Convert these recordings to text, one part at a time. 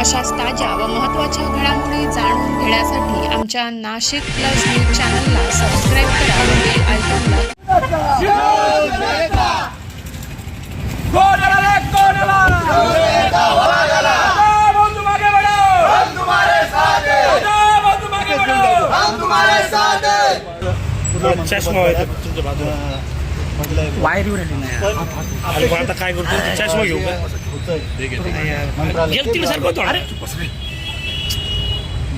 अशाच ताज्या व महत्त्वाच्या घडामोडी जाणून घेण्यासाठी आमच्या नाशिक प्लस न्यूज चॅनलला सबस्क्राईब करा व बेल आयकॉनला कौन आला रे आता काय करतो? चष्मा घेऊ गेलतील सारखं तो अरे.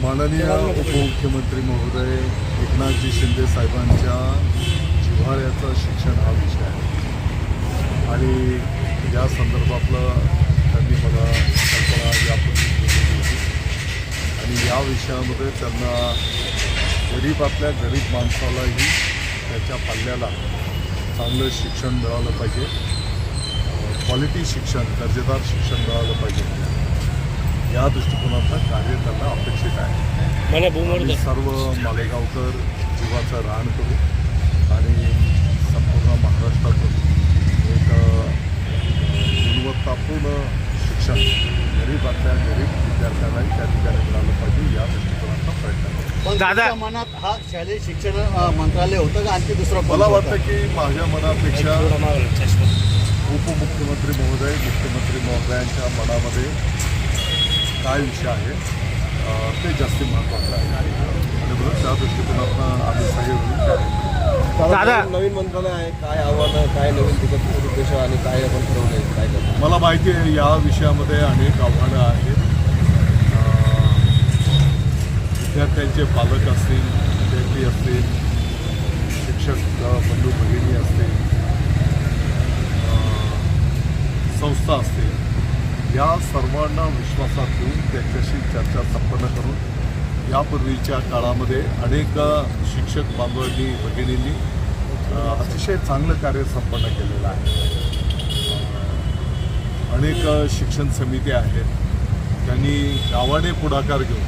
माननीय उपमुख्यमंत्री महोदय एकनाथजी शिंदे साहेबांच्या जिव्हाळ्याचं शिक्षण हा विषय आहे. आणि या संदर्भातलं त्यांनी मला कल्पना यापूर्वी होती. आणि या विषयामध्ये त्यांना गरीबातल्या गरीब माणसालाही त्याच्या पाल्याला चांगलं शिक्षण मिळालं पाहिजे. क्वालिटी शिक्षण दर्जेदार शिक्षण मिळालं पाहिजे. या दृष्टिकोनातनं कार्य त्यांना अपेक्षित आहे. सर्व मालेगावकर जीवाचं राहण करू आणि संपूर्ण महाराष्ट्रातून एक गुणवत्तापूर्ण शिक्षण गरीबातल्या गरीब विद्यार्थ्यांनाही त्या ठिकाणी मिळालं पाहिजे या दृष्टिकोनातनं प्रयत्न करू पण दादा- मनात हा शालेय शिक्षण मंत्रालय होतं का आणखी दुसरं मला? वाटतं की माझ्या मनापेक्षा उपमुख्यमंत्री महोदय मुख्यमंत्री महोदयांच्या मनामध्ये काय विषय आहे ते जास्ती महत्त्वाचं आहे आणि म्हणून त्या दृष्टिकोनातनं आम्ही सगळे. दादा नवीन मंत्रालय आहे काय आव्हानं काय नवीन तिथं उद्देश आणि काय आपण करतो मला माहिती आहे या विषयामध्ये अनेक आव्हानं आहेत. विद्यार्थ्यांचे पालक असतील विद्यार्थी असतील शिक्षक बंधू भगिनी असतील संस्था असतील या सर्वांना विश्वासात घेऊन त्यांच्याशी चर्चा संपन्न करून यापूर्वीच्या काळामध्ये अनेक शिक्षक बांधवांनी भगिनींनी अतिशय चांगलं कार्य संपन्न केलेलं आहे. अनेक शिक्षण समित्या आहेत. त्यांनी गावाने पुढाकार घेऊन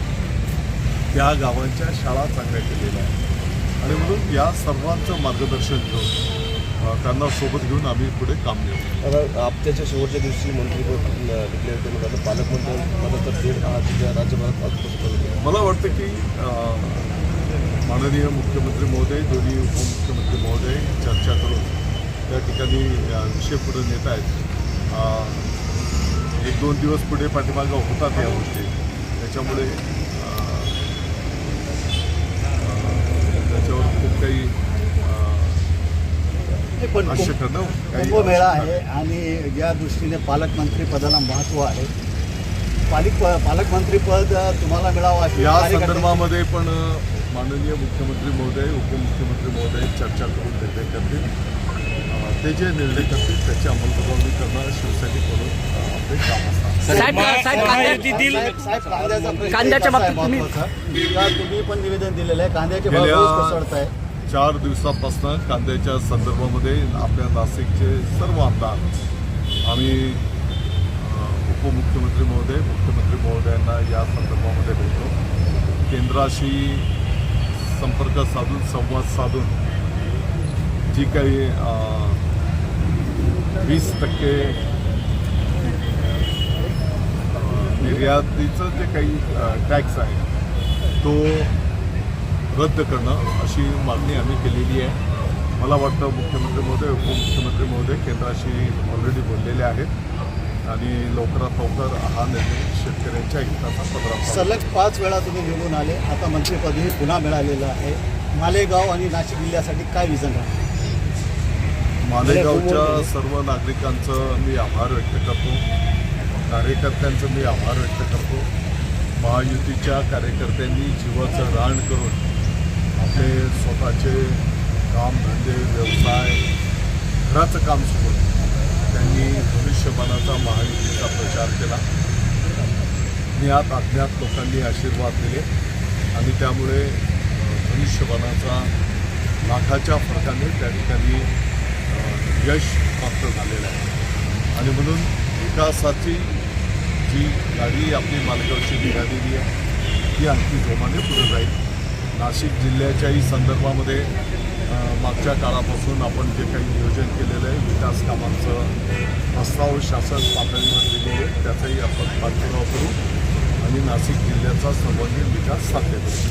त्या गावांच्या शाळा चांगल्या केलेल्या आहेत. आणि म्हणून या सर्वांचं मार्गदर्शन घेऊन त्यांना सोबत घेऊन आम्ही पुढे काम घेऊ. आपत्याच्या शेवटच्या दिवशी मंत्रीपद डिक्लेअर करून आता पालकमंत्री मला तर दीड तिच्या राज्यभरात मला वाटतं की माननीय मुख्यमंत्री महोदय दोन्ही उपमुख्यमंत्री महोदय चर्चा करून त्या ठिकाणी विषय पुढे नेत आहेत. एक दोन दिवस पुढे पाठीमागं होतात या गोष्टी. त्याच्यामुळे त्याच्यावर खूप काही कुंभमेळा आहे आणि या दृष्टीने पालकमंत्री पदाला महत्त्व आहे. पालिक पालकमंत्री पद तुम्हाला मिळावं या संदर्भामध्ये पण माननीय मुख्यमंत्री महोदय उपमुख्यमंत्री महोदय चर्चा करून निर्णय करतील. ते जे निर्णय करतील त्याची अंमलबजावणी करणं शिवसैनिक म्हणून अ, आपले काम प्रश्न कांद्याच्या बाबतीत तुम्ही- पण निवेदन दिलेलं आहे कांद्याचे कोसळत आहे चार दिवसापासून कांद्याच्या संदर्भामध्ये आपल्या नाशिकचे सर्व आमदार आम्ही उपमुख्यमंत्री महोदय मुख्यमंत्री महोदयांना या संदर्भामध्ये भेटतो केंद्राशी संपर्क साधून संवाद साधून जी काही वीस टक्के निर्यातीचं जे काही टॅक्स आहे तो रद्द करणं अशी मागणी आम्ही केलेली आहे. मला वाटतं मुख्यमंत्री महोदय उपमुख्यमंत्री महोदय केंद्राशी ऑलरेडी बोललेले आहेत आणि लवकरात लवकर हा निर्णय शेतकऱ्यांच्या हिताचा पदरात सलग पाच वेळा तुम्ही निवडून आले. आता मंत्रिपदही पुन्हा मिळालेलं आहे. मालेगाव आणि नाशिक जिल्ह्यासाठी काय विजन आहे मालेगावच्या सर्व नागरिकांचं मी आभार व्यक्त करतो. कार्यकर्त्यांचं मी आभार व्यक्त करतो. महायुतीच्या कार्यकर्त्यांनी जीवाचं रान करून आपले स्वतःचे कामधंदे व्यवसाय घराचं काम सोडून त्यांनी भविष्यमानाचा महायुतीचा प्रचार केला. ज्ञात अज्ञात लोकांनी आशीर्वाद दिले आणि त्यामुळे अ, लाखाच्या फरकाने त्या ठिकाणी यश प्राप्त झालेलं आहे. आणि म्हणून विकासाची जी गाडी आपली मालगावची निघालेली आहे ती आणखी जोमाने पुढे जाईल. नाशिक जिल्ह्याच्याही संदर्भामध्ये मागच्या काळापासून आपण जे काही नियोजन केलेलं आहे विकास कामांचं प्रस्ताव शासन पातळीवर दिलेले त्याचाही आपण पाठपुरावा करू आणि नाशिक जिल्ह्याचा सर्वांगीण विकास साध्य करू.